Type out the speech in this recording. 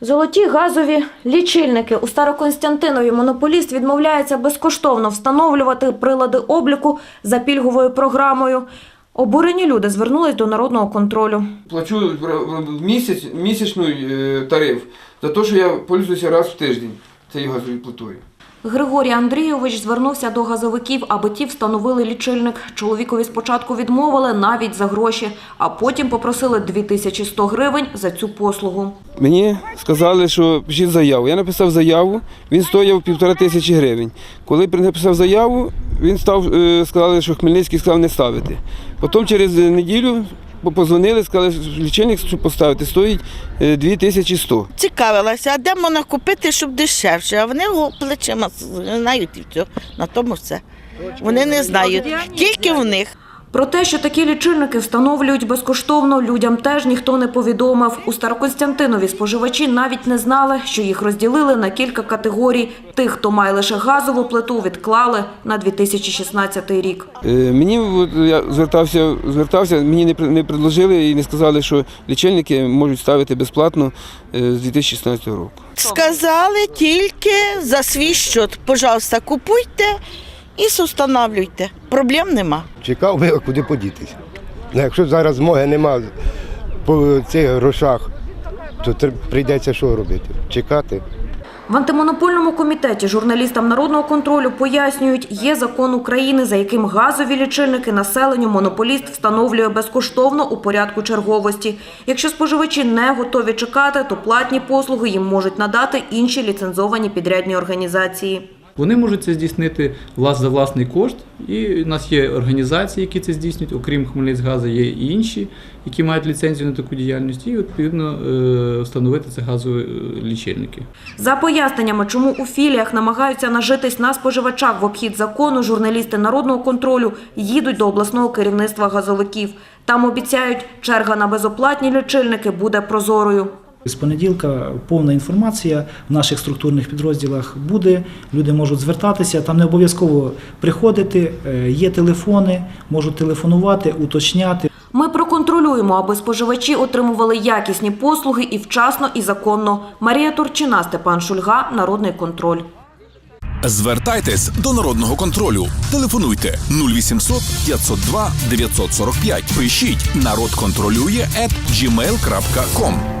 Золоті газові лічильники у Староконстянтинові монополіст відмовляється безкоштовно встановлювати прилади обліку за пільговою програмою. Обурені люди звернулись до народного контролю. Плачу місяць, місячний е, тариф за те, що я пользуюся раз в тиждень цією газовою плитою. Григорій Андрійович звернувся до газовиків, аби ті встановили лічильник. Чоловікові спочатку відмовили навіть за гроші, а потім попросили 2100 гривень за цю послугу. Мені сказали, що пишіть заяву. Я написав заяву, він стояв півтора тисячі гривень. Коли написав заяву, він став, е, сказали, що Хмельницький сказав не ставити. Потім через неділю позвонили, сказали, що лічильник, щоб поставити, стоїть е, 2100. Цікавилася, а де можна купити, щоб дешевше. А вони плечима знають і все. На тому все. Вони не знають. Тільки в них. Про те, що такі лічильники встановлюють безкоштовно, людям теж ніхто не повідомив. У Староконстянтинові споживачі навіть не знали, що їх розділили на кілька категорій. Тих, хто має лише газову плиту, відклали на 2016 рік. Е, Мені я звертався, звертався, мені не, не предложили і не сказали, що лічильники можуть ставити безплатно е, з 2016 року. Сказали тільки за свій счет. Пожалуйста, купуйте і встановлюйте. Проблем нема. Чекав би, куди подітись. Ну, якщо зараз змоги нема по цих грошах, то прийдеться що робити? Чекати. В антимонопольному комітеті журналістам народного контролю пояснюють, є закон України, за яким газові лічильники населенню монополіст встановлює безкоштовно у порядку черговості. Якщо споживачі не готові чекати, то платні послуги їм можуть надати інші ліцензовані підрядні організації. Вони можуть це здійснити за власний кошт, і у нас є організації, які це здійснюють, окрім Хмельницькгазу, є і інші, які мають ліцензію на таку діяльність, і відповідно е, встановити це газові е, лічильники. За поясненнями, чому у філіях намагаються нажитись на споживачах в обхід закону, журналісти народного контролю їдуть до обласного керівництва газовиків. Там обіцяють, черга на безоплатні лічильники буде прозорою. З понеділка повна інформація в наших структурних підрозділах буде. Люди можуть звертатися, там не обов'язково приходити. е, Є телефони, можуть телефонувати, уточняти. Ми проконтролюємо, аби споживачі отримували якісні послуги і вчасно, і законно. Марія Турчина, Степан Шульга, Народний контроль. Звертайтесь до народного контролю. Телефонуйте 0800 502 945. Пишіть народ контролює at gmail.com.